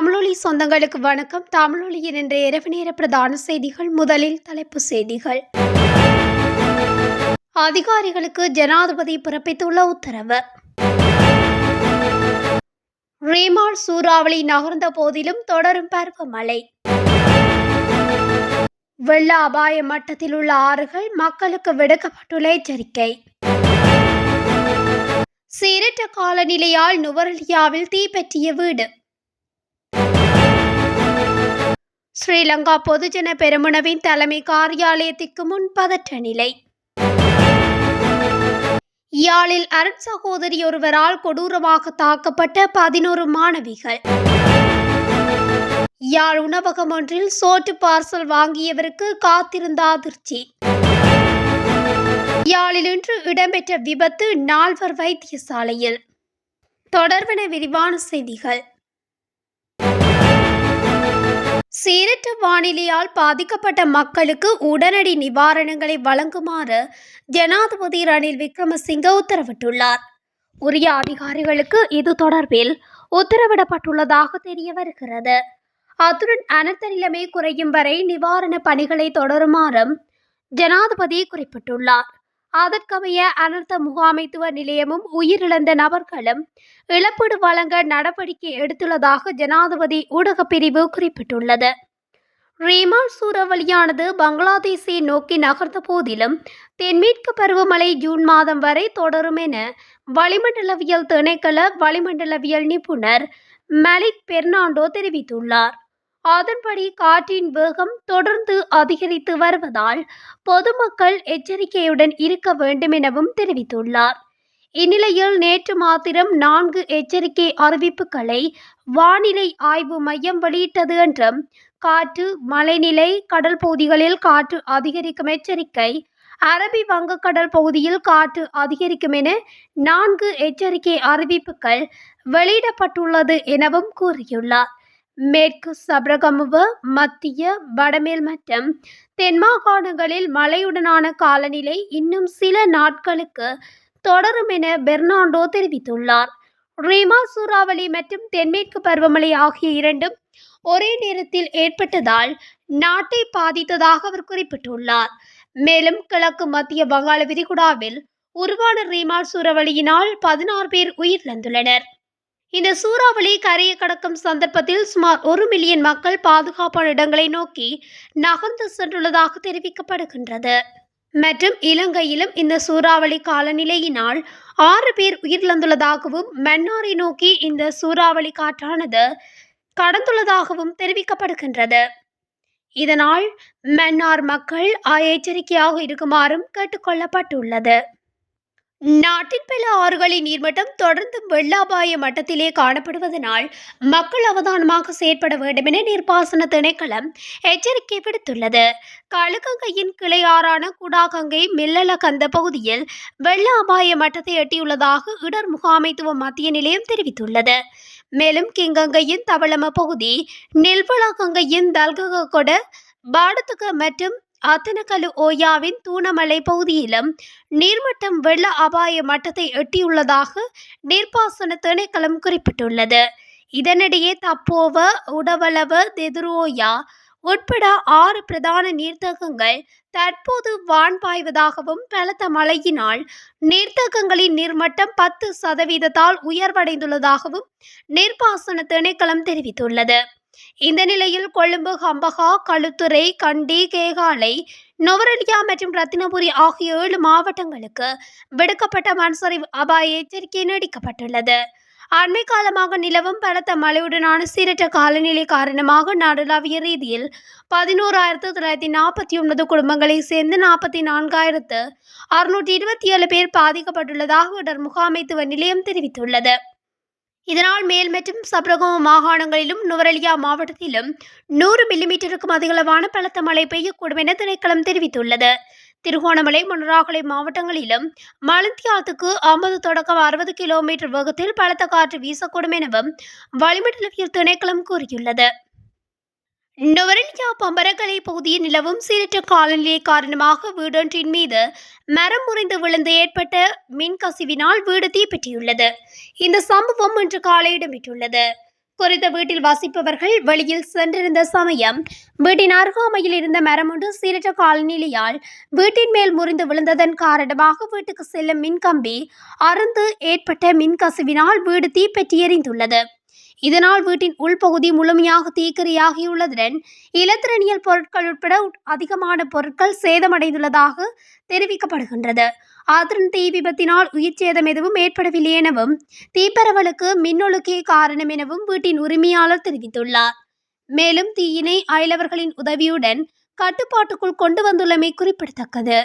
தமிழொலி சொந்தங்களுக்கு வணக்கம். தமிழொலியின் இன்றைய இரவு நேர பிரதான செய்திகள் முதலில் தலைப்பு செய்திகள். அதிகாரிகளுக்கு ஜனாதிபதி பிறப்பித்துள்ள உத்தரவு. ரீமால் சூறாவளி நகர்ந்த போதிலும் தொடரும் பருவமழை. வெள்ள அபாய மட்டத்தில் உள்ள ஆறுகள் மக்களுக்கு விடுக்கப்பட்டுள்ள எச்சரிக்கை. சீரற்ற காலநிலையால் நுவரெலியாவில் தீப்பற்றிய வீடு. ஸ்ரீலங்கா பொதுஜன பெருமுனவின் தலைமை காரியாலயத்திற்கு முன் பதற்ற நிலை. யாழில் அருண் சகோதரி ஒருவரால் கொடூரமாக தாக்கப்பட்ட பதினோரு மாணவிகள். யாழ் உணவகம் ஒன்றில் சோற்று பார்சல் வாங்கியவருக்கு காத்திருந்த அதிர்ச்சி. யாழில் இன்று இடம்பெற்ற விபத்து நால்வர் வைத்தியசாலையில். தொடர்பென விரிவான செய்திகள். சீரற்ற வானிலையால் பாதிக்கப்பட்ட மக்களுக்கு உடனடி நிவாரணங்களை வழங்குமாறு ஜனாதிபதி ரணில் விக்ரமசிங்க உத்தரவிட்டுள்ளார். உரிய அதிகாரிகளுக்கு இது தொடர்பில் உத்தரவிடப்பட்டுள்ளதாக தெரிய வருகிறது. அத்துடன் அனர்த்த நிலைமை குறையும் வரை நிவாரண பணிகளை தொடருமாறும் ஜனாதிபதி குறிப்பிட்டுள்ளார். அதற்கமைய அனர்த்த முகாமைத்துவ நிலையமும் உயிரிழந்த நபர்களும் இழப்பீடு வழங்க நடவடிக்கை எடுத்துள்ளதாக ஜனாதிபதி ஊடகப்பிரிவு குறிப்பிட்டுள்ளது. ரீமால் சூறாவளியானது பங்களாதேஷை நோக்கி நகர்ந்த போதிலும் தென்மேற்கு பருவமழை ஜூன் மாதம் வரை தொடரும் என வளிமண்டலவியல் திணைக்கள வளிமண்டலவியல் நிபுணர் மலிக் பெர்னாண்டோ தெரிவித்துள்ளார். அதன்படி காற்றின் வேகம் தொடர்ந்து அதிகரித்து வருவதால் பொதுமக்கள் எச்சரிக்கையுடன் இருக்க வேண்டும் எனவும் தெரிவித்துள்ளார். இந்நிலையில் நேற்று மாத்திரம் நான்கு எச்சரிக்கை அறிவிப்புகளை வானிலை ஆய்வு மையம் வெளியிட்டது என்றும் காற்று மழைநிலை கடல் பகுதிகளில் காற்று அதிகரிக்கும் எச்சரிக்கை அரபி வங்கக்கடல் பகுதியில் காற்று அதிகரிக்கும் என நான்கு எச்சரிக்கை அறிவிப்புகள் வெளியிடப்பட்டுள்ளது எனவும் கூறியுள்ளார். மேற்கு சபரகமுவ மத்திய வடமேல் மற்றும் தென்மாகாணங்களில் மழையுடனான காலநிலை இன்னும் சில நாட்களுக்கு தொடரும் என பெர்னாண்டோ தெரிவித்துள்ளார். ரீமா சூறாவளி மற்றும் தென்மேற்கு பருவமழை ஆகிய இரண்டும் ஒரே நேரத்தில் ஏற்பட்டதால் நாட்டை பாதித்ததாக அவர் குறிப்பிட்டுள்ளார். மேலும் கிழக்கு மத்திய வங்காள விரிகுடாவில் உருவான ரீமால் சூறாவளியினால் பதினாறு பேர் உயிரிழந்துள்ளனர். இந்த சூறாவளி கரையை கடக்கும் சந்தர்ப்பத்தில் சுமார் ஒரு மில்லியன் மக்கள் பாதுகாப்பான இடங்களை நோக்கி நகர்ந்து சென்றுள்ளதாக தெரிவிக்கப்படுகின்றது. மற்றும் இலங்கையிலும் இந்த சூறாவளி காலநிலையினால் ஆறு பேர் உயிரிழந்துள்ளதாகவும் மன்னாரை நோக்கி இந்த சூறாவளி காற்றானது கடந்துள்ளதாகவும் தெரிவிக்கப்படுகின்றது. இதனால் மன்னார் மக்கள் எச்சரிக்கையாக இருக்குமாறும் கேட்டுக்கொள்ளப்பட்டுள்ளது நாட்டின் பல ஆறுகளின் நீர்மட்டம் தொடர்ந்து வெள்ளாபாய மட்டத்திலே காணப்படுவதனால் மக்கள் அவதானமாக செயற்பட வேண்டும் என நீர்ப்பாசன திணைக்களம் எச்சரிக்கை விடுத்துள்ளது. கழுகங்கையின் கிளையாறான குடாகங்கை மில்லலகந்த பகுதியில் வெள்ள அபாய மட்டத்தை எட்டியுள்ளதாக இடர் முகாமைத்துவ மத்திய நிலையம் தெரிவித்துள்ளது. மேலும் கிங்கங்கையின் தவளம பகுதி நெல்வளகங்கையின் கங்கையின் கொட பாடத்துக மற்றும் ஆத்தனக்கல்லு ஓயாவின் தூணமலை பகுதியிலும் நீர்மட்டம் வெள்ள அபாய மட்டத்தை எட்டியுள்ளதாக நீர்ப்பாசன திணைக்களம் குறிப்பிட்டுள்ளது. இதனிடையே தப்போவ உடவளவ தெதுரோயா உட்பட ஆறு பிரதான நீர்த்தகங்கள் தற்போது வான் பாய்வதாகவும் பலத்த மழையினால் நீர்த்தகங்களின் நீர்மட்டம் பத்து சதவீதத்தால் உயர்வடைந்துள்ளதாகவும் நீர்ப்பாசன திணைக்களம் தெரிவித்துள்ளது. இந்த நிலையில் கொழும்பு ஹம்பகா களுத்துறை கண்டி கேகாலை நொவரலியா மற்றும் ரத்தினபுரி ஆகிய ஏழு மாவட்டங்களுக்கு விடுக்கப்பட்ட மண்சரிவு அபாய எச்சரிக்கை நீடிக்கப்பட்டுள்ளது. அண்மை காலமாக நிலவும் பலத்த மழையுடனான சீரற்ற காலநிலை காரணமாக நாடளாவிய ரீதியில் பதினோராயிரத்து தொள்ளாயிரத்தி நாற்பத்தி ஒன்பது குடும்பங்களை சேர்ந்து நாற்பத்தி நான்காயிரத்து அறுநூற்றி இருபத்தி ஏழு பேர் பாதிக்கப்பட்டுள்ளதாக இடர் முகாமைத்துவ நிலையம் தெரிவித்துள்ளது. இதனால் மேல் மற்றும் சப்ரகம மாகாணங்களிலும் நுவரெலியா மாவட்டத்திலும் நூறு மில்லிமீட்டருக்கும் அதிகளவான பலத்த மழை பெய்யக்கூடும் என திணைக்களம் தெரிவித்துள்ளது. திருகோணமலை மணராகலை மாவட்டங்களிலும் மலந்தியாத்துக்கு ஐம்பது தொடக்கம் அறுபது கிலோமீட்டர் வேகத்தில் பலத்த காற்று வீசக்கூடும் எனவும் வளிமண்டலவியல் திணைக்களம் கூறியுள்ளது. நுவரெலியா பம்பரக்கலை பகுதியில் நிலவும் சீரற்ற காலநிலை காரணமாக வீடொன்றின் மீது மரம் முறிந்து விழுந்து ஏற்பட்ட மின் கசிவினால் வீடு தீப்பற்றியுள்ளது இந்த சம்பவம் இன்று காலை இடம்பெற்றுள்ளது. குறித்த வீட்டில் வசிப்பவர்கள் வெளியில் சென்றிருந்த சமயம் வீட்டின் அருகாமையில் இருந்த மரம் ஒன்று சீரற்ற காலநிலையால் வீட்டின் மேல் முறிந்து விழுந்ததன் காரணமாக வீட்டுக்கு செல்லும் மின்கம்பி அருந்து ஏற்பட்ட மின்கசிவினால் வீடு தீப்பற்றி எரிந்துள்ளது இதனால் வீட்டின் உள்பகுதி முழுமையாக தீக்கிரையாகியுள்ளதுடன் இலத்திரனியல் பொருட்கள் உட்பட அதிகமான பொருட்கள் சேதமடைந்துள்ளதாக தெரிவிக்கப்படுகின்றது. ஆத்திரன் தீ விபத்தினால் உயிர் சேதம் எதுவும் ஏற்படவில்லை எனவும் தீப்பரவலுக்கு மின்னொழுக்கே காரணம் எனவும் வீட்டின் உரிமையாளர் தெரிவித்துள்ளார். மேலும் தீயினை அயலவர்களின் உதவியுடன் கட்டுப்பாட்டுக்குள் கொண்டு வந்துள்ளமை குறிப்பிடத்தக்கது.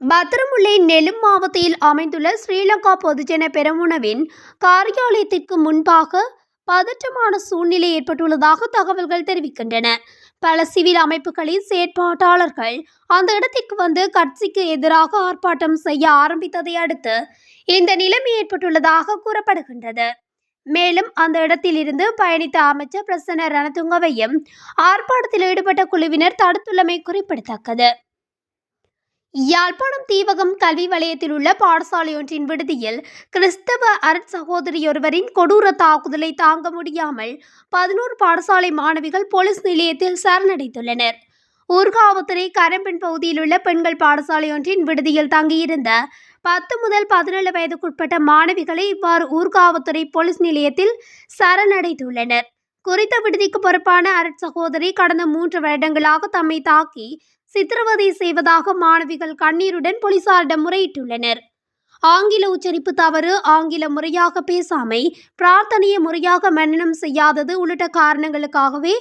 பத்திரமுல்லை நெலும் மாவட்டத்தில் அமைந்துள்ள ஸ்ரீலங்கா பொதுஜன பெரமுனவின் காரியாலயத்திற்கு முன்பாக பதற்றமான சூழ்நிலை ஏற்பட்டுள்ளதாக தகவல்கள் தெரிவிக்கின்றன. பல சிவில் அமைப்புகளின் செயற்பாட்டாளர்கள் அந்த இடத்திற்கு வந்து கட்சிக்கு எதிராக ஆர்ப்பாட்டம் செய்ய ஆரம்பித்ததை அடுத்து இந்த நிலைமை ஏற்பட்டுள்ளதாக கூறப்படுகின்றது. மேலும் அந்த இடத்தில் இருந்து பயணித்த அமைச்சர் பிரசன்ன ரணதுங்கவையும் ஆர்ப்பாட்டத்தில் ஈடுபட்ட குழுவினர் தடுத்துள்ளமை குறிப்பிடத்தக்கது. யாழ்ப்பாணம் தீவகம் கல்வி வலயத்தில் உள்ள பாடசாலையொன்றின் விடுதியில் கிறிஸ்தவ அருட் சகோதரியொருவரின் கொடூர தாக்குதலை தாங்க முடியாமல் பதினோரு பாடசாலை மாணவிகள் போலீஸ் நிலையத்தில் சரணடைந்துள்ளனர். ஊர்காவத்துறை கரம்பெண் பகுதியில் உள்ள பெண்கள் பாடசாலையொன்றின் விடுதியில் தங்கியிருந்த பத்து முதல் பதினேழு வயதுக்குட்பட்ட மாணவிகளை இவ்வாறு ஊர்காவத்துறை போலீஸ் நிலையத்தில் சரணடைந்துள்ளனர். குறித்த விடுதிக்கு பொறுப்பான அரட்சகோதரி கடந்த மூன்று வருடங்களாக தம்மை தாக்கி சித்திரவதை செய்வதாக மாணவிகள் கண்ணீருடன் போலீசாரிடம் முறையிட்டுள்ளனர். ஆங்கில உச்சரிப்பு தவறு ஆங்கில முறையாக பேசாமை பிரார்த்தனையை முறையாக மன்னனம் செய்யாதது உள்ளிட்ட காரணங்களுக்காகவே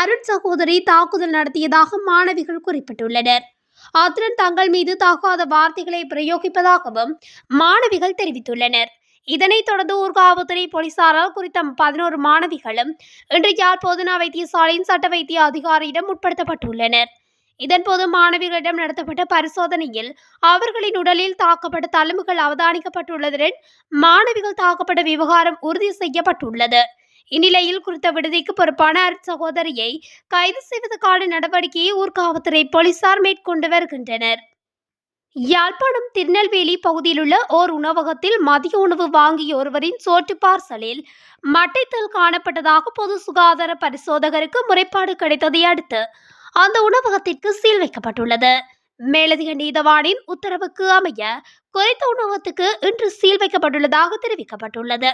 அருண் சகோதரி தாக்குதல் நடத்தியதாக மாணவிகள் குறிப்பிட்டுள்ளனர். அத்துடன் தங்கள் மீது தாக்காத வார்த்தைகளை பிரயோகிப்பதாகவும் மாணவிகள் தெரிவித்துள்ளனர். இதனைத் தொடர்ந்து ஊர்காவல்துறை போலீசாரால் குறித்த பதினோரு மாணவிகளும் இன்று யாழ் போதனா வைத்தியசாலையின் சட்ட வைத்திய அதிகாரியிடம் உட்படுத்தப்பட்டுள்ளனர். இதன்போது மாணவிகளிடம் நடத்தப்பட்ட பரிசோதனையில் அவர்களின் உடலில் தாக்கப்பட்ட தழும்புகள் அவதானிக்கப்பட்டுள்ளதுடன் மாணவிகள் தாக்கப்பட்ட விவகாரம் உறுதி செய்யப்பட்டுள்ளது. இந்நிலையில் குறித்த விடுதிக்கு பொறுப்பான சகோதரியை கைது செய்வதற்கான நடவடிக்கையை ஊர்காவல்துறை போலீசார் மேற்கொண்டு வருகின்றனர். யாழ்ப்பாணம் திருநெல்வேலி பகுதியிலுள்ள ஓர் உணவகத்தில் மதிய உணவு வாங்கிய ஒருவரின் சோற்று பார்சலில் மட்டைத்தல் காணப்பட்டதாக பொது சுகாதார பரிசோதகருக்கு முறைப்பாடு கிடைத்ததை அடுத்து அந்த உணவகத்திற்கு சீல் வைக்கப்பட்டுள்ளது. மேலதிக நீதவானின் உத்தரவுக்கு அமைய குறித்த உணவகத்துக்கு இன்று சீல் வைக்கப்பட்டுள்ளதாக தெரிவிக்கப்பட்டுள்ளது.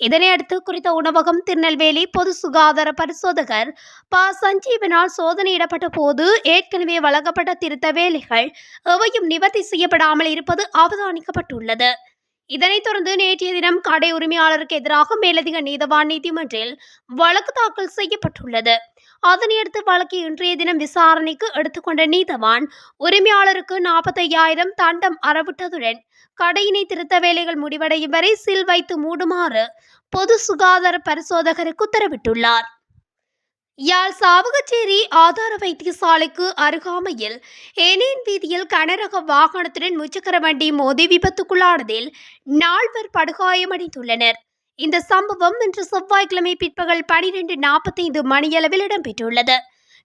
இதனையடுத்து குறித்த உணவகம் திருநெல்வேலி பொது சுகாதார பரிசோதகர் ப. சஞ்சீவனால் சோதனையிடப்பட்ட போது ஏற்கனவே வழங்கப்பட்ட திருத்த வேலைகள் எவையும் நிவர்த்தி செய்யப்படாமல் இருப்பது அவதானிக்கப்பட்டுள்ளது. இதனைத் தொடர்ந்து நேற்றைய தினம் கடை உரிமையாளருக்கு எதிராக மேலதிக நீதவான் நீதிமன்றில் வழக்கு தாக்கல் செய்யப்பட்டுள்ளது. அதனையடுத்து வழக்கு இன்றைய தினம் விசாரணைக்கு எடுத்துக்கொண்ட நீதவான் உரிமையாளருக்கு நாற்பத்தையாயிரம் தண்டம் அறவிட்டதுடன் கடையினை திருத்த வேலைகள் முடிவடையும் வரை சில் வைத்து மூடுமாறு பொது சுகாதார பரிசோதகருக்கு உத்தரவிட்டுள்ளார். யாழ் சாவகச்சேரி ஆதார வைத்தியசாலைக்கு அருகாமையில் ஏனேன் வீதியில் கனரக வாகனத்துடன் முச்சக்கர வண்டி மோதி விபத்துக்குள்ளானதில் நால்வர் படுகாயமடைந்துள்ளனர். இந்த சம்பவம் இன்று செவ்வாய்க்கிழமை பிற்பகல் பனிரெண்டு நாற்பத்தைந்து மணியளவில் இடம்பெற்றுள்ளது.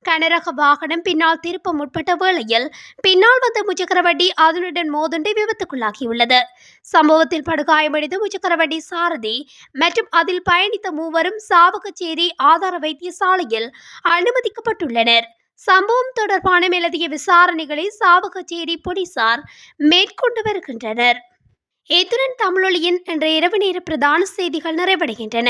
கனரக வாகனம் பின்னால் திருப்ப முற்பட்ட வேளையில் பின்னால் வந்த முச்சக்கரவண்டி அதனுடன் மோதுண்டு விபத்துக்குள்ளாகியுள்ளது. சம்பவத்தில் படுகாயமடைந்த முச்சக்கரவண்டி சாரதி மற்றும் அதில் பயணித்த மூவரும் சாவகச்சேரி ஆதார வைத்தியசாலையில் அனுமதிக்கப்பட்டுள்ளனர். சம்பவம் தொடர்பான மேலதிக விசாரணைகளை சாவகச்சேரி போலீசார் மேற்கொண்டு வருகின்றனர். இத்துடன் தமிழொலியின் என்ற இரவு நேர பிரதான செய்திகள் நிறைவடைகின்றன.